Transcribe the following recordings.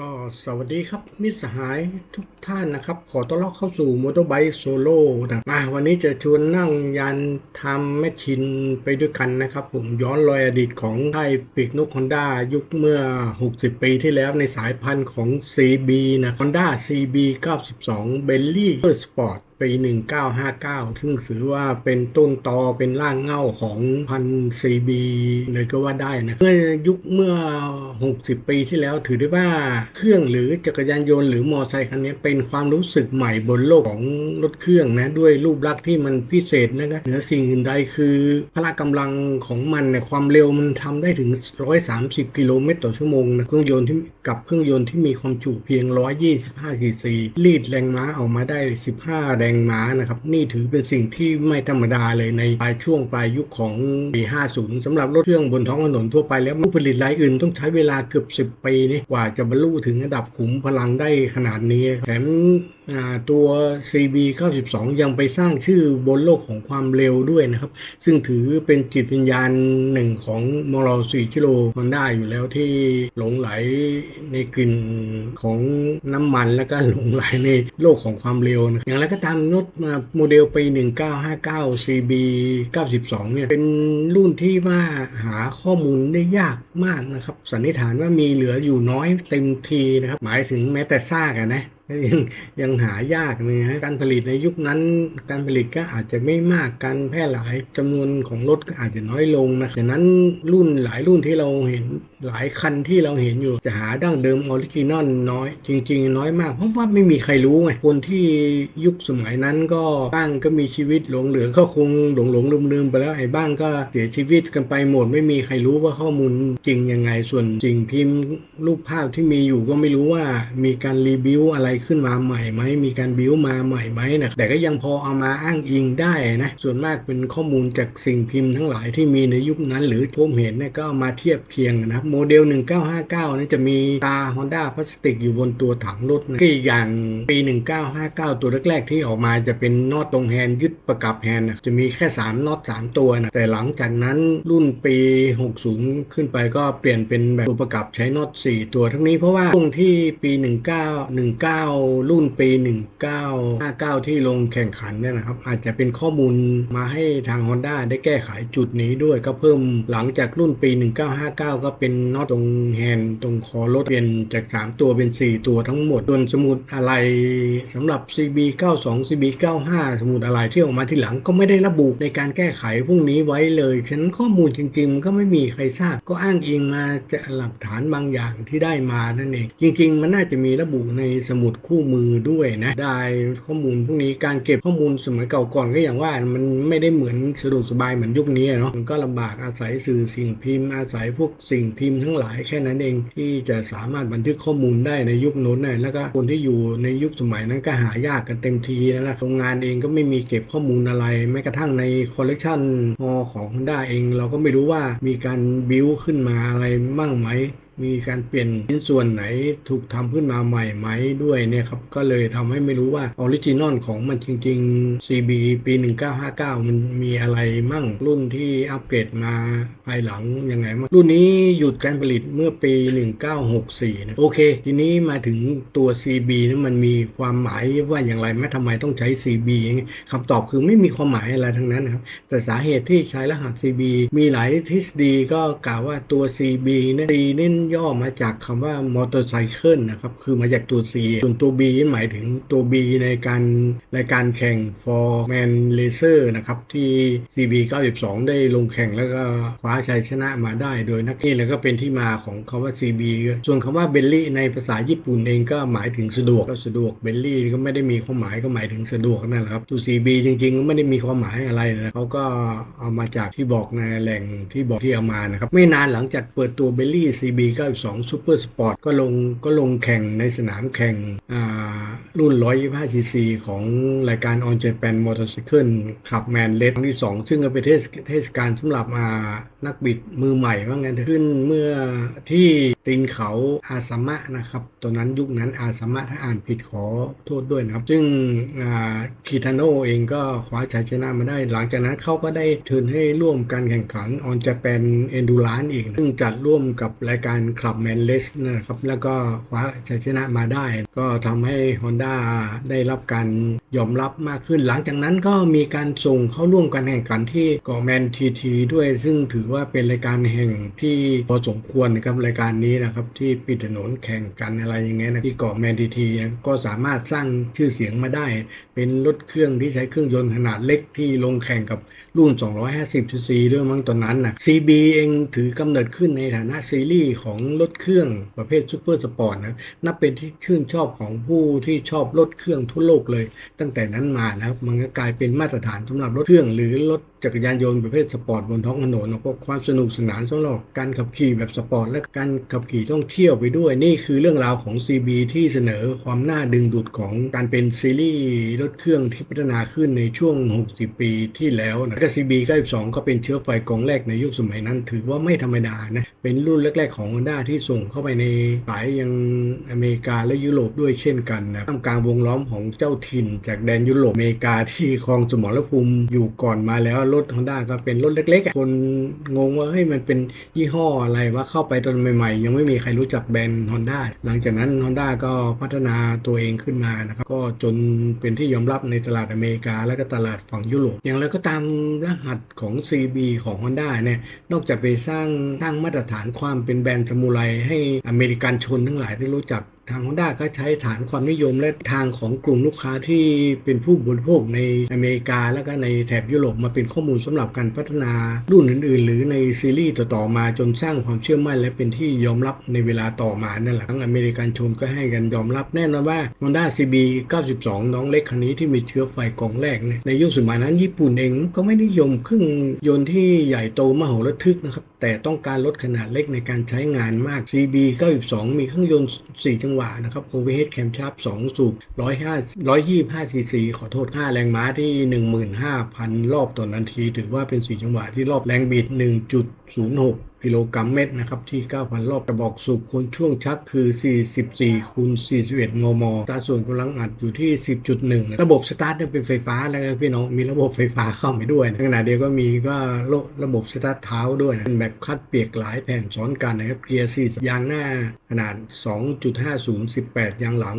ก็สวัสดีครับมิสหายทุกท่านนะครับ ขอต้อนรับเข้าสู่มอเตอร์ไบค์โซโล่นะมาวันนี้จะชวนนั่งยานทำแมชชินไปด้วยกันนะครับ ผมย้อนรอยอดีตของไทยปีกนกฮอนด้ายุคเมื่อ 60 ปีที่แล้วในสายพันธุ์ของ CB นะฮอนด้า CB 92 Bentley Sport ปี 1959 ซึ่งถือว่าเป็นต้นตอเป็นร่างเง้าของพันซีบีเลยก็ว่าได้นะเมื่อยุคเมื่อ 60 ปีที่แล้วถือได้ว่าเครื่องหรือจักรยานยนต์หรือมอเตอร์ไซค์คันนี้เป็นความรู้สึกใหม่บนโลกของรถเครื่องนะด้วยรูปลักษณ์ที่มันพิเศษนะครับเหนือสิ่งอื่นใดคือพละกำลังของมันเนี่ยความเร็วมันทำได้ถึง 130 กิโลเมตรต่อชั่วโมงนะเครื่องยนต์ที่กับเครื่องยนต์ที่มีความจุเพียง 125 ซีซีรีดแรงม้าออกมาได้ 15รงม้านะครับ นี่ถือเป็นสิ่งที่ไม่ธรรมดาเลยในปลายช่วงปลายยุคของปี 50สำหรับรถเครื่องบนท้องถนนทั่วไปแล้วผู้ผลิตรายอื่นต้องใช้เวลาเกือบ 10 ปีนี่กว่าจะบรรลุถึงระดับขุมพลังได้ขนาดนี้แถม ตัว CB 92 ยังไปสร้างชื่อบนโลกของความเร็วด้วยนะครับ ซึ่งถือเป็นจิตวิญญาณหนึ่งของมอลสี่กิโลมันได้อยู่แล้วที่หลงไหลในกลิ่นของน้ำมันแล้วก็หลงไหลในโลกของความเร็วนะอย่างไรก็ตามรถมาโมเดลปี 1959 CB 92 เนี่ย เป็นรุ่นที่ว่าหาข้อมูลได้ยากมากนะครับ สันนิษฐานว่ามีเหลืออยู่น้อยเต็มทีนะครับ หมายถึงแม้แต่ซากะนะ ยังยังหายากนะฮะการผลิตในยุคนั้น การผลิตก็อาจจะไม่มากการแพร่หลายจำนวนของรถก็อาจจะน้อยลงนะดังนั้นรุ่นหลายรุ่นที่เราเห็นหลายคันที่เราเห็นอยู่จะหาดั้งเดิมออริจินอลน้อย จริง ๆ น้อยมาก เพราะว่าไม่มีใครรู้ไงคนที่ยุคสมัยนั้นก็บ้างก็มีชีวิตหลงเหลือก็คงหลงหลงลืมลืมๆไปแล้วไอ้บ้างก็เสียชีวิตกันไปหมด ไม่มีใครรู้ว่าข้อมูลจริงยังไงส่วนสิ่งพิมพ์รูปภาพที่มีอยู่ก็ไม่รู้ว่ามีการรีบิวอะไรขึ้นมาใหม่ไหมมีการบิวมาใหม่ไหมนะแต่ก็ยังพอเอามาอ้างอิงได้นะส่วนมากเป็นข้อมูลจากสิ่งพิมพ์ทั้งหลายที่มีในยุคนั้น หรือผมเห็นเนี่ยก็เอามาเทียบเคียงนะครับโมเดล 1959นี่จะมีตา Honda พลาสติกอยู่บนตัวถังรถนะก็อีกอย่างปี 1959 ตัวแรกๆ ที่ออกมาจะเป็นน็อตตรงแฮนยึดประกับแฮนนะจะมีแค่ 3น็อต3ตัวนะแต่หลังจากนั้นรุ่นปี 60 ขึ้นไปก็เปลี่ยนเป็นแบบตัวประกับใช้น็อต4ตัวทั้งนี้เพราะว่าช่วงที่ปี 19 19รุ่นปี 1959 ที่ลงแข่งขันเนี่ยนะครับ อาจจะเป็นข้อมูลมาให้ทาง Honda ได้แก้ไขจุดนี้ด้วยก็เพิ่มหลังจากรุ่นปี 1959 ก็เป็นน็อตตรงแฮนด์ตรงคอรถเปลี่ยนจาก 3 ตัวเป็น 4 ตัวทั้งหมดส่วนสมุดอะไรสำหรับ CB 92 CB 95 สมุดอะไรที่ออกมาที่หลังก็ไม่ได้ระบุในการแก้ไขพวกนี้ไว้เลยฉะนั้นข้อมูลจริงๆมันก็ไม่มีใครทราบ ก็อ้างอิงมาจากหลักฐานบางอย่างที่ได้มานั่นเอง จริง ๆ มันน่าจะมีระบุในสมุดคู่มือด้วยนะ ได้ข้อมูลพวกนี้การเก็บข้อมูลสมัยเก่าก่อนก็อย่างว่ามันไม่ได้เหมือนสะดวกสบายเหมือนยุคนี้เนาะมันก็ลำบากอาศัยสื่อสิ่งพิมพ์ อาศัยพวกสิ่งพิมพ์ทั้งหลายแค่นั้นเองที่จะสามารถบันทึกข้อมูลได้ในยุคโน้นนะแล้วก็คนที่อยู่ในยุคสมัยนั้นก็หายากกันเต็มทีแล้วนะโรงงานเองก็ไม่มีเก็บข้อมูลอะไรแม้กระทั่งในคอลเลกชันฮอของ Honda เอง เราก็ไม่รู้ว่ามีการบิวขึ้นมาอะไรมั่งไหม มีการเปลี่ยนชิ้นส่วนไหนถูกทำขึ้นมาใหม่ไหมด้วยเนี่ยครับ ก็เลยทำให้ไม่รู้ว่าออริจินอลของมันจริง ๆ CB ปี 1959 มันมีอะไรมั่งรุ่นที่อัปเกรดมาภายหลังยังไงมั่งรุ่นนี้หยุดการผลิตเมื่อปี 1964 นะโอเค ทีนี้มาถึงตัว CB นั้นมันมีความหมายว่าอย่างไรแม้ทำไมต้องใช้ CB อย่างงี้คำตอบคือไม่มีความหมายอะไรทั้งนั้นนะครับ แต่สาเหตุที่ใช้รหัส CB มีหลายทฤษฎีก็กล่าวว่าตัว CB เนี่ย C เน้นย่อมาจากคำว่ามอเตอร์ไซเคิลนะครับ คือมาจากตัว C ส่วนตัว B หมายถึงตัว B ในการในการแข่ง for man racer นะครับ ที่ CB 92 ได้ลงแข่งแล้วก็คว้าชัยชนะมาได้โดยนักนี่แล้วก็เป็นที่มาของคำว่า CB ส่วนคำว่าเบลลี่ในภาษาญี่ปุ่นเองก็หมายถึงสะดวกก็สะดวกเบลลี่ก็ไม่ได้มีความหมายก็หมายถึงสะดวกนั่นแหละครับตัว CB จริงๆก็ไม่ได้มีความหมายอะไรนะเขาก็เอามาจากที่บอกในแหล่งที่บอกที่เอามานะครับไม่นานหลังจากเปิดตัวเบลลี่ CB 92 Super Sport ก็ลงก็ลงแข่งในสนามแข่งรุ่น 125 cc ของรายการ On Japan Motorcycle Club Man Race ครั้งที่ 2 ซึ่งก็เป็นเทศเทศกาลสำหรับ นักบิดมือใหม่ว่างั้นขึ้นเมื่อที่ตีนเขาอาสมะนะครับตอนนั้นยุคนั้นอาสมะถ้าอ่านผิดขอโทษด้วยนะครับ ซึ่งคิทาโนเองก็คว้าชัยชนะมาได้ หลังจากนั้นเขาก็ได้เชิญให้ร่วมการแข่งขันออนจะเป็นเอนดูรานอีก ซึ่งจัดร่วมกับรายการคลับแมนเลสนะครับแล้วก็คว้าชัยชนะมาได้ ก็ทำให้ Honda ได้รับการยอมรับมากขึ้น หลังจากนั้นก็มีการส่งเข้าร่วมการแข่งขันที่เกาะแมนทีทีด้วยซึ่งถือว่าว่าเป็นรายการแห่งที่พอสมควรนะครับรายการนี้นะครับที่ปิดถนนแข่งกันอะไรอย่างเงี้ยนะที่เกาะแมนดีทีก็สามารถสร้างชื่อเสียงมาได้ เป็นรถเครื่องที่ใช้เครื่องยนต์ขนาดเล็กที่ลงแข่งกับรุ่น 250 cc ด้วยมั้งตอนนั้นนะ CB เองถือกำเนิดขึ้นในฐานะซีรีส์ของรถเครื่องประเภทซูเปอร์สปอร์ตนะนับเป็นที่ชื่นชอบของผู้ที่ชอบรถเครื่องทั่วโลกเลย ตั้งแต่นั้นมานะครับมันก็กลายเป็นมาตรฐานสำหรับรถเครื่องหรือรถจักรยานยนต์ประเภทสปอร์ตบนท้องถนนแล้วก็ความสนุกสนานสำหรับการขับขี่แบบสปอร์ตและการขับขี่ท่องเที่ยวไปด้วยนี่คือเรื่องราวของ CB ที่เสนอความน่าดึงดูดของการเป็นซีรีส์ถเครื่องที่พัฒนาขึ้นในช่วง 60 ปีที่แล้วนะก็ CB 92ก็เป็นเชื้อไฟกองแรกในยุคสมัยนั้น ถือว่าไม่ธรรมดานะ เป็นรุ่นแรก ๆ ของ Honda ที่ส่งเข้าไปในสายยังอเมริกาและยุโรปด้วยเช่นกันนะท่ามกลางวงล้อมของเจ้าถิ่น จากแดนยุโรปอเมริกาที่ครองสมรภูมิอยู่ก่อนมาแล้วรถ Honda ก็เป็นรถเล็กๆ คนงงว่าเฮ้ยมันเป็นยี่ห้ออะไรว่าเข้าไปตอนใหม่ๆ ยังไม่มีใครรู้จักแบรนด์ Honda หลังจากนั้น Honda ก็พัฒนาตัวเองขึ้นมานะครับก็จนเป็นที่ยอมรับในตลาดอเมริกา และก็ตลาดฝั่งยุโรป อย่างไรก็ตามรหัสของ CB ของ Honda เนี่ย นอกจากไปสร้างสร้างมาตรฐานความเป็นแบรนด์สมุไรให้อเมริกันชนทั้งหลายได้รู้จัก ทาง Honda ก็ใช้ฐานความนิยมและทางของกลุ่มลูกค้าที่เป็นผู้บริโภคในอเมริกา แล้วก็ในแถบยุโรปมาเป็นข้อมูลสำหรับการพัฒนารุ่นอื่นๆ หรือในซีรีส์ต่อๆมาจนสร้างความเชื่อมั่น และเป็นที่ยอมรับในเวลาต่อมานั่นแหละทั้งอเมริกันชนก็ให้กันยอมรับแน่นอนว่า Honda CB 92 น้องเล็กคันนี้ที่มีเชื้อไฟกองแรกในยุคสมัยนั้นญี่ปุ่นเองก็ไม่นิยมเครื่องยนต์ที่ใหญ่โตมโหฬารทึกนะครับ แต่ต้องการลดขนาดเล็กในการใช้งานมาก CB 92 มีเครื่องยนต์ 4 จังหวะนะครับ overhead camshaft 2 สูบ105 125 cc ขอโทษ 5 แรงม้าที่ 15,000 รอบต่อนาที ถือว่าเป็น 4 จังหวะที่รอบแรงบิด 1.06 กิโลกรัมเมตรนะครับที่ 9,000 รอบกระบอกสูบคนช่วงชักคือ 44คูณ41มมตาส่วนกำลังอัดอยู่ที่ 10.1 ระบบสตาร์ทเนี่ยเป็นไฟฟ้าแล้วพี่น้องมีระบบไฟฟ้าเข้าไปด้วยนะขณะเดียวก็มีก็ระบบสตาร์ทเท้าด้วยเป็นแบบคัดเปียกหลายแผ่นซ้อนกันนะครับเกียร์4ยางหน้าขนาด 2.50 18 ยางหลัง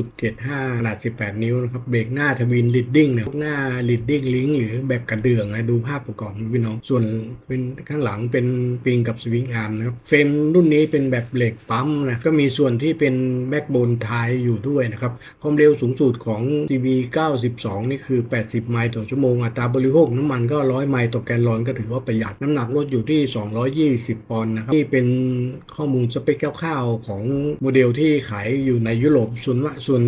2.75 ขนาด 18 นิ้วนะครับเบรกหน้าทวินลิดดิ้งเนี่ยหน้าลิดดิ้งลิงหรือแบบกระเดื่องนะดูภาพประกอบพี่น้องส่วนเป็นข้างหลังเป็นปิงกับสวิงอาร์มนะครับเฟรมรุ่นนี้เป็นแบบเหล็กปั๊มนะก็มีส่วนที่เป็นแบ็กโบนท้ายอยู่ด้วยนะครับความเร็วสูงสุดของ CB 92 นี่คือ 80 ไมล์ต่อชั่วโมง อัตราบริโภคน้ำมันก็ 100 ไมล์ต่อแกลลอนก็ถือว่าประหยัดน้ำหนักรถอยู่ที่ 220 ปอนด์นะครับนี่เป็นข้อมูลสเปคคร่าวๆของโมเดลที่ขายอยู่ในยุโรปส่วนว่าส่วน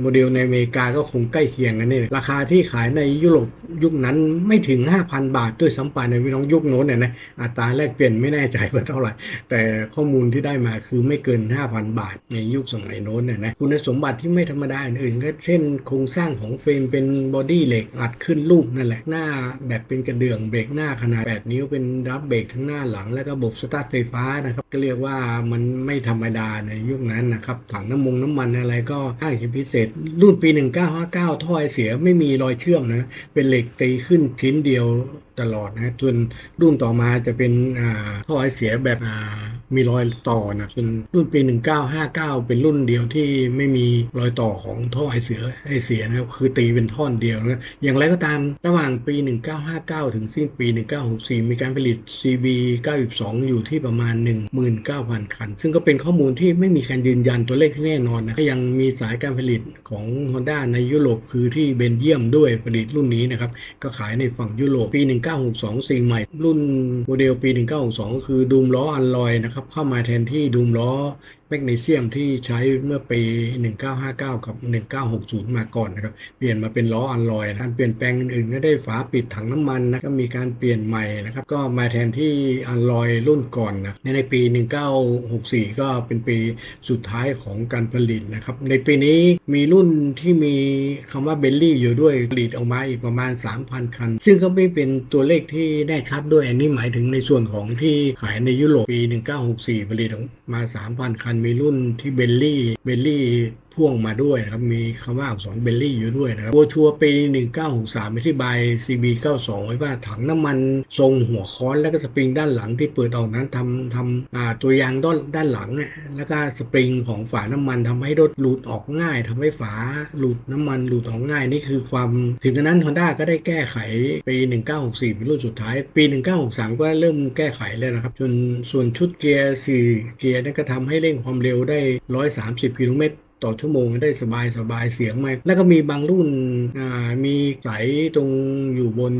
โมเดลในอเมริกาก็คงใกล้เคียงกันนี่ราคาที่ขายในยุโรปยุคนั้นไม่ถึง 5,000 บาทด้วยซ้ำไปในพี่น้องยุคโน้นเนี่ยนะอัตราแลกเปลี่ยนไม่แน่ใจว่าเท่าไหร่ แต่ข้อมูลที่ได้มาคือไม่เกิน 5,000 บาท ในยุคสมัยโน้นน่ยนะคุณสมบัติที่ไม่ธรรมดาอื่นก็เช่นโครงสร้างของเฟรมเป็นบอดี้เหล็กอัดขึ้นรูปนั่นแหละหน้าแบบเป็นกระเดื่องเบรกหน้าขนาด 8 นิ้วเป็นรับเบรกทั้งหน้าหลัง แล้วก็ระบบสตาร์ทไฟฟ้านะครับก็เรียกว่ามันไม่ธรรมดาในยุคนั้นนะครับถังน้ำมงน้ำมันอะไรก็อ้างพิเศษ รุ่นปี 1959ท่อไอเสียไม่มีรอยเชื่อมนะเป็นเหล็กตีขึ้นชิ้นเดียว ตลอดนะส่วนรุ่นต่อมาจะเป็นอ่าท่อไอเสียแบบอ่ามีรอยต่อนะส่วนรุ่นปี 1959 เป็นรุ่นเดียวที่ไม่มีรอยต่อของท่อไอเสียไอเสียนะครับคือตีเป็นท่อนเดียวนะอย่างไรก็ตามระหว่างปี 1959 ถึงสิ้นปี 1964 มีการผลิต CB 92 อยู่ที่ประมาณ 19,000 คัน ซึ่งก็เป็นข้อมูลที่ไม่มีการยืนยันตัวเลขที่แน่นอนนะก็ยังมีสายการผลิตของ Honda ในยุโรปคือที่เบนเยียมด้วยผลิตรุ่นนี้นะครับก็ขายในฝั่งยุโรปปี1962 สิ่งใหม่รุ่นโมเดลปี 1962 ก็คือดูมล้ออัลลอยนะครับเข้ามาแทนที่ดูมล้อแมกนีเซียมที่ใช้เมื่อปี 1959 กับ 1960 มาก่อนนะครับ เปลี่ยนมาเป็นล้ออัลลอยนะการเปลี่ยนแปลงอื่นๆก็ได้ฝาปิดถังน้ำมันนะก็มีการเปลี่ยนใหม่นะครับ ก็มาแทนที่อัลลอยรุ่นก่อนนะในในปี 1964 ก็เป็นปีสุดท้ายของการผลิตนะครับ ในปีนี้มีรุ่นที่มีคำว่าเบลลี่อยู่ด้วยผลิตออกมาอีกประมาณ 3,000 คัน ซึ่งก็ไม่เป็นตัวเลขที่แน่ชัดด้วยอันนี้หมายถึงในส่วนของที่ขายในยุโรปปี 1964 ผลิตออกมา 3,000 คันมีรุ่นที่เบลลี่เบลลี่ พ่วงมาด้วยนะครับ มีคำว่าอักษรเบลลี่อยู่ด้วยนะครับโบชัวปี 1963อธิบาย CB 92 ไว้ว่าถังน้ำมันทรงหัวค้อนแล้วก็สปริงด้านหลังที่เปิดออกนั้นทำทำตัวยางด้านด้านหลังเนี่ยแล้วก็สปริงของฝาน้ำมันทำให้รถหลุดออกง่ายทำให้ฝาหลุดน้ำมันหลุดออกง่ายนี่คือความถึงกระนั้น Honda ก็ได้แก้ไขปี 1964 เป็นรุ่นสุดท้าย ปี 1963 ก็เริ่มแก้ไขแล้วนะครับ จนส่วนชุดเกียร์4เกียร์นั่นก็ทำให้เร่งความเร็วได้ 130 กิโลเมตร ต่อชั่วโมงได้สบายสบายเสียงไหมแล้วก็มีบางรุ่นมีสายตรงอยู่บน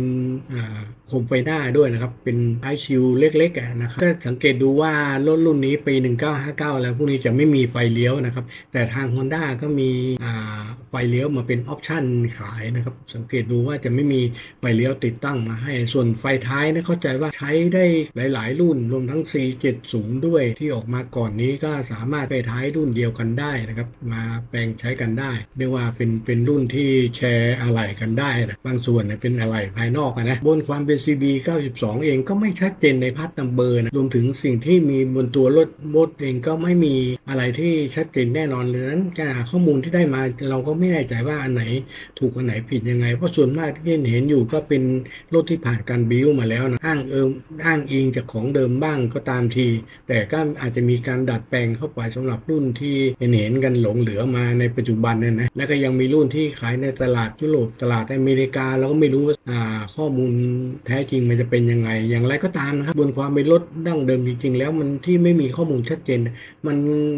โคมไฟหน้าด้วยนะครับ เป็นไอชิลเล็กๆนะครับถ้าสังเกตดูว่ารถรุ่นนี้ปี 1959 แล้วพวกนี้จะไม่มีไฟเลี้ยวนะครับ แต่ทาง Honda ก็มีอ่าไฟเลี้ยวมาเป็นออปชั่นขายนะครับ สังเกตดูว่าจะไม่มีไฟเลี้ยวติดตั้งมาให้ ส่วนไฟท้ายนะเข้าใจว่าใช้ได้หลายๆ รุ่นรวมทั้ง C70 ด้วยที่ออกมาก่อนนี้ก็สามารถไฟท้ายรุ่นเดียวกันได้นะครับ มาแปลงใช้กันได้เรียกว่าเป็นเป็นรุ่นที่แชร์อะไหล่กันได้นะบางส่วนเนี่ยเป็นอะไหล่ภายนอกนะบนความเป็น CB 92 เองก็ไม่ชัดเจนในพาร์ทนัมเบอร์นะรวมถึงสิ่งที่มีบนตัวรถรถเองก็ไม่มีอะไรที่ชัดเจนแน่นอนเลยนั้นการหาข้อมูลที่ได้มาเราก็ไม่แน่ใจว่าอันไหนถูกอันไหนผิดยังไง เพราะส่วนมากที่เห็นอยู่ก็เป็นรถที่ผ่านการบิวมาแล้วนะอ้างเอิมอ้างอิงจากของเดิมบ้างก็ตามที แต่ก็อาจจะมีการดัดแปลงเข้าไปสำหรับรุ่นที่เห็นเห็นกันหลงเหลือมาในปัจจุบันเนี่ยนะแล้วก็ยังมีรุ่นที่ขายในตลาดยุโรปตลาดอเมริกาเราก็ไม่รู้ว่าข้อมูลแท้จริงมันจะเป็นยังไง อย่างไรก็ตามนะครับบนความเป็นรถดั้งเดิมจริงๆแล้วมันที่ไม่มีข้อมูลชัดเจน มัน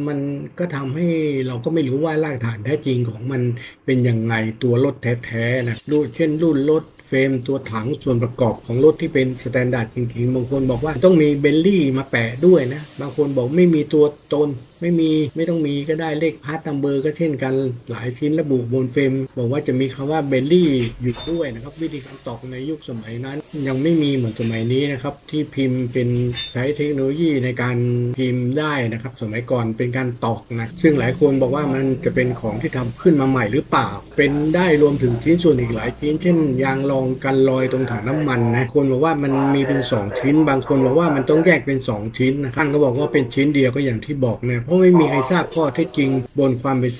มันก็ทำให้เราก็ไม่รู้ว่ารากฐานแท้จริงของมันเป็นยังไงตัวรถแท้ๆนะรุ่นเช่นรุ่นรถเฟรมตัวถังส่วนประกอบของรถที่เป็นสแตนดาร์ดจริงๆ บางคนบอกว่าต้องมีเบลลี่มาแปะด้วยนะ บางคนบอกไม่มีตัวตน ไม่มีไม่ต้องมีก็ได้เลขพาร์ตนัมเบอร์ก็เช่นกัน หลายชิ้นระบุบนเฟรมบอกว่าจะมีคำว่าเบลลี่อยู่ด้วยนะครับ วิธีการตอกในยุคสมัยนั้น ยังไม่มีเหมือนสมัยนี้นะครับ ที่พิมพ์เป็นใช้เทคโนโลยีในการพิมพ์ได้นะครับ สมัยก่อนเป็นการตอกนะ ซึ่งหลายคนบอกว่ามันจะเป็นของที่ทำขึ้นมาใหม่หรือเปล่า เป็นได้รวมถึงชิ้นส่วนอีกหลายชิ้น เช่น ยางรองกันรอยตรงถังน้ำมันนะคนบอกว่ามันมีเป็น 2 ชิ้น บางคนบอกว่ามันต้องแยกเป็น 2 ชิ้นนะข้างก็บอกว่าเป็นชิ้นเดียวก็อย่างที่บอกเนี่ยเพราะไม่มีใครทราบข้อเท็จจริง บนความเป็น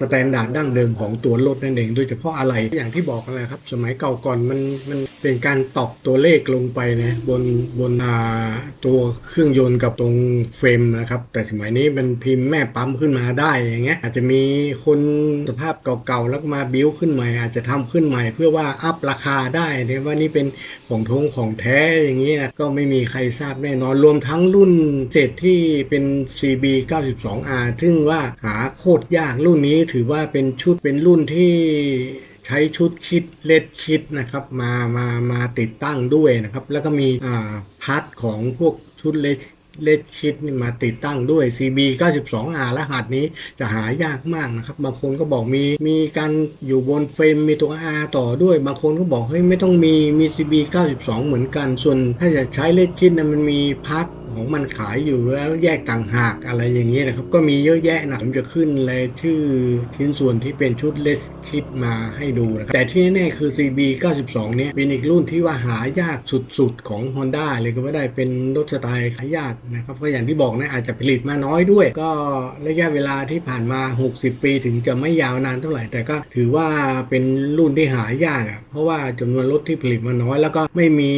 สแตนดาร์ดดั้งเดิมของตัวรถนั่นเอง โดยเฉพาะอะไรอย่างที่บอกนะครับ สมัยเก่าก่อนมันมันเป็นการตอกตัวเลขลงไปนะบนบนาตัวเครื่องยนต์กับตรงเฟรมนะครับ แต่สมัยนี้มันพิมพ์แม่ปั๊มขึ้นมาได้อย่างเงี้ยอาจจะมีคนสภาพเก่าๆแล้วมาบิ้วขึ้นใหม่ อาจจะทำขึ้นใหม่ เพื่อว่าอัพราคาได้เนี่ยว่านี่เป็นของทงของแท้อย่างเงี้ยก็ไม่มีใครทราบแน่นอนรวมทั้งรุ่นเศษที่เป็น CB 92R ซึ่งว่าหาโคตรยากรุ่นนี้ถือว่าเป็นชุดเป็นรุ่นที่ใช้ชุดคิดเลดคิดนะครับมามามาติดตั้งด้วยนะครับ แล้วก็มีอ่าพาร์ทของพวกชุดเลดเลดคิดนี่มาติดตั้งด้วย CB 92R รหัสนี้จะหายากมากนะครับ บางคนก็บอกมีมีการอยู่บนเฟรมมีตัว R ต่อด้วย บางคนก็บอกเฮ้ยไม่ต้องมีมี CB 92 เหมือนกัน ส่วนถ้าจะใช้เลดคิดนะมันมีพาร์ท ของมันขายอยู่แล้วแยกต่างหากอะไรอย่างนี้นะครับ ก็มีเยอะแยะนะผมจะขึ้นเลยชื่อชิ้นส่วนที่เป็นชุดเลสคิดมาให้ดูนะครับแต่ที่แน่ๆคือ CB 92 เนี่ยเป็นอีกรุ่นที่ว่าหายากสุดๆของ Honda เลยก็ว่าได้เป็นรถสไตล์หายากนะครับก็อย่างที่บอกนะอาจจะผลิตมาน้อยด้วย ก็ระยะเวลาที่ผ่านมา 60 ปีถึงจะไม่ยาวนานเท่าไหร่ แต่ก็ถือว่าเป็นรุ่นที่หายากอะเพราะว่าจำนวนรถที่ผลิตมาน้อย แล้วก็ไม่มี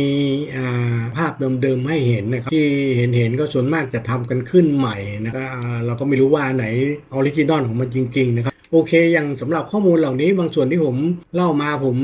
ภาพเดิมๆให้เห็นนะครับที่เห็นเห็นก็ส่วนมากจะทำกันขึ้นใหม่นะครับเราก็ไม่รู้ว่าไหนออริจินอลของมันจริง ๆ นะครับ โอเค อย่างสำหรับข้อมูลเหล่านี้บางส่วนที่ผมเล่ามาผม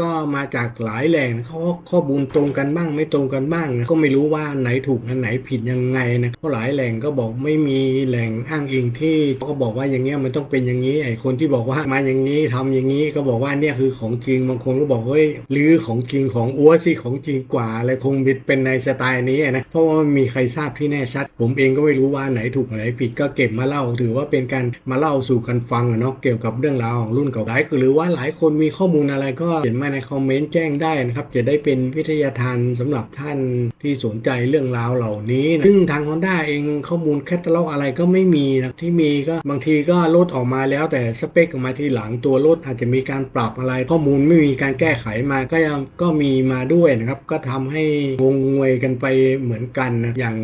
ก็มาจากหลายแหล่งเขาข้อมูลตรงกันบ้างไม่ตรงกันบ้างนะก็ไม่รู้ว่าไหนถูกอันไหนผิดยังไงนะเพราะหลายแหล่งก็บอกไม่มีแหล่งอ้างอิงที่เขาก็บอกว่าอย่างเงี้ยมันต้องเป็นอย่างนี้ไอ้คนที่บอกว่ามาอย่างนี้ทำอย่างนี้ก็บอกว่าเนี่ยคือของจริงบางคนก็บอกเฮ้ยหรือของจริงของอ้วสิของจริงกว่าอะไรคงบิดเป็นในสไตล์นี้นะเพราะว่ามีใครทราบที่แน่ชัด ผมเองก็ไม่รู้ว่าไหนถูกไหนผิดก็เก็บมาเล่าถือว่าเป็นการมาเล่าสู่กันฟังเนาะเกี่ยวกับเรื่องราวของรุ่นเก่าหลายหรือว่าหลายคนมีข้อมูลอะไรก็เขียนมาในคอมเมนต์แจ้งได้นะครับจะได้เป็นวิทยาทานสำหรับท่านที่สนใจเรื่องราวเหล่านี้นะซึ่งทาง Honda เองข้อมูลแคตตาล็อกอะไรก็ไม่มีนะที่มีก็บางทีก็ลดออกมาแล้วแต่สเปคออกมาทีหลังตัวรถอาจจะมีการปรับอะไรข้อมูลไม่มีการแก้ไขมาก็ยังก็มีมาด้วยนะครับ ก็ทำให้งงงวยกันไปเหมือนกันนะอย่าง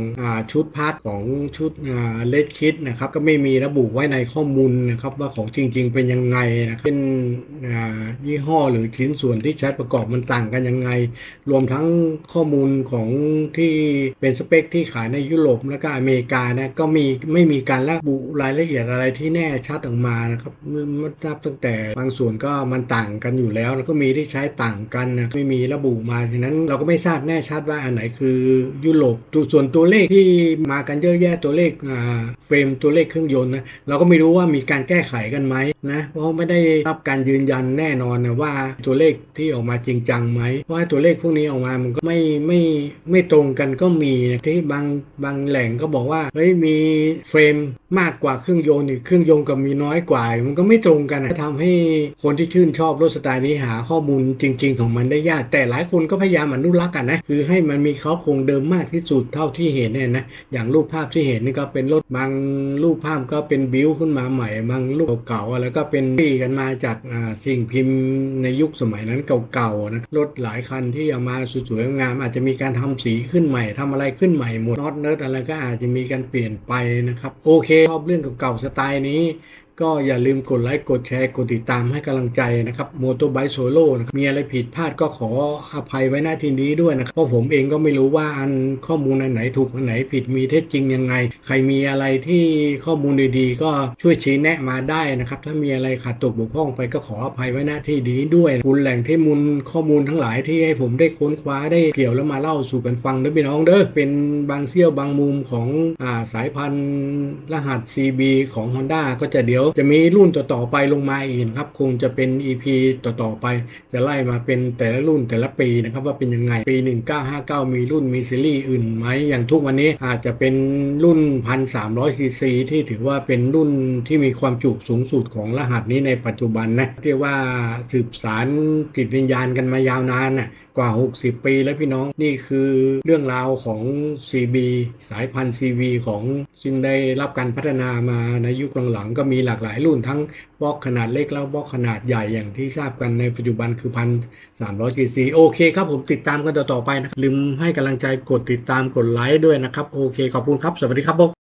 ชุดพาร์ทของชุดเลดคิดนะครับก็ไม่มีระบุไว้ในข้อมูลนะครับว่าของจริง ๆ เป็นยังไงนะครับเป็นยี่ห้อหรือชิ้นส่วนที่ใช้ประกอบมันต่างกันยังไง รวมทั้งข้อมูลของที่เป็นสเปคที่ขายในยุโรปและก็อเมริกานะก็มีไม่มีการระบุรายละเอียดอะไรที่แน่ชัดออกมานะครับมันนับตั้งแต่บางส่วนก็มันต่างกันอยู่แล้วแล้วก็มีที่ใช้ต่างกันนะไม่มีระบุมาฉะนั้นเราก็ไม่ทราบแน่ชัดว่าอันไหนคือยุโรปส่วนตัวเลขที่มากันเยอะแยะตัวเลขเฟรมตัวเลขเครื่องยนต์นะเราก็ไม่รู้ว่ามีการแก้ไขกนไหมนะเพราะไม่ได้รับการยืนยันแน่นอนนะว่าตัวเลขที่ออกมาจริงจังไหมเพราะว่าตัวเลขพวกนี้ออกมามันก็ไม่ไม่ไม่ตรงกันก็มีนะที่บางบางแหล่งก็บอกว่าเฮ้ยมีเฟรมมากกว่าเครื่องยนต์อีกเครื่องยนต์ก็มีน้อยกว่า มันก็ไม่ตรงกันนะทำให้คนที่ชื่นชอบรถสไตล์นี้หาข้อมูลจริง ๆ ของมันได้ยาก แต่หลายคนก็พยายามอนุรักษ์กันนะคือให้มันมีเขาโครงเดิมมากที่สุดเท่าที่เห็นเนี่ยนะอย่างรูปภาพที่เห็นนี่ก็เป็นรถบางรูปภาพก็เป็นบิวขึ้นมาใหม่บางรูปเก่าๆแล้วก็เป็นปีกันมาจากสิ่งพิมพ์ในยุคสมัยนั้นเก่าๆนะรถหลายคันที่เอามาสวยๆงามอาจจะมีการทำสีขึ้นใหม่ทำอะไรขึ้นใหม่หมดน็อตเนิร์ดอะไรก็อาจจะมีการเปลี่ยนไปนะครับโอเคชอบเรื่องเก่าๆสไตล์นี้ ก็อย่าลืมกดไลค์ กดแชร์ กดติดตามให้กำลังใจนะครับโมโตไบโซโล่มีอะไรผิดพลาดก็ขออภัยไว้หน้าที่นี้ด้วยนะครับเพราะผมเองก็ไม่รู้ว่าอันข้อมูลอันไหนถูกอันไหนผิดมีเท็จจริงยังไง ใครมีอะไรที่ข้อมูลดีๆก็ช่วยชี้แนะมาได้นะครับ ถ้ามีอะไรขาดตกบกพร่องไปก็ขออภัยไว้หน้าที่นี้ด้วยคุณแหล่งที่มูลข้อมูลทั้งหลายที่ให้ผมได้ค้นคว้าได้เกี่ยวแล้วมาเล่าสู่กันฟังเด้อพี่น้องเด้อเป็นบางเสี้ยวบางมุมของอาสายพันธุ์รหัส CB ของ Honda ก็จะเดี๋ยวจะมีรุ่นต่อๆไปลงมาอีกนะครับคงจะเป็น EP ต่อๆไป จะไล่มาเป็นแต่ละรุ่นแต่ละปีนะครับว่าเป็นยังไงปี 1959 มีรุ่นมีซีรีส์อื่นไหมอย่างทุกวันนี้อาจจะเป็นรุ่น 1,300ซีซีที่ถือว่าเป็นรุ่นที่มีความจุสูงสุดของรหัสนี้ในปัจจุบันนะเรียกว่าสืบสารจิตวิญญาณกันมายาวนานนะกว่า 60 ปีแล้วพี่น้องนี่คือเรื่องราวของ CB สายพันธุ์ CB ของซึ่งได้รับการพัฒนามาในยุคหลังๆก็มีหลากหลายรุ่นทั้งบล็อกขนาดเล็กแล้วบล็อกขนาดใหญ่อย่างที่ทราบกันในปัจจุบันคือพันสามร้อยซีซีโอเคครับผมติดตามกันต่อไปนะครับลืมให้กำลังใจกดติดตามกดไลค์ด้วยนะครับ โอเคขอบคุณครับ สวัสดีครับผม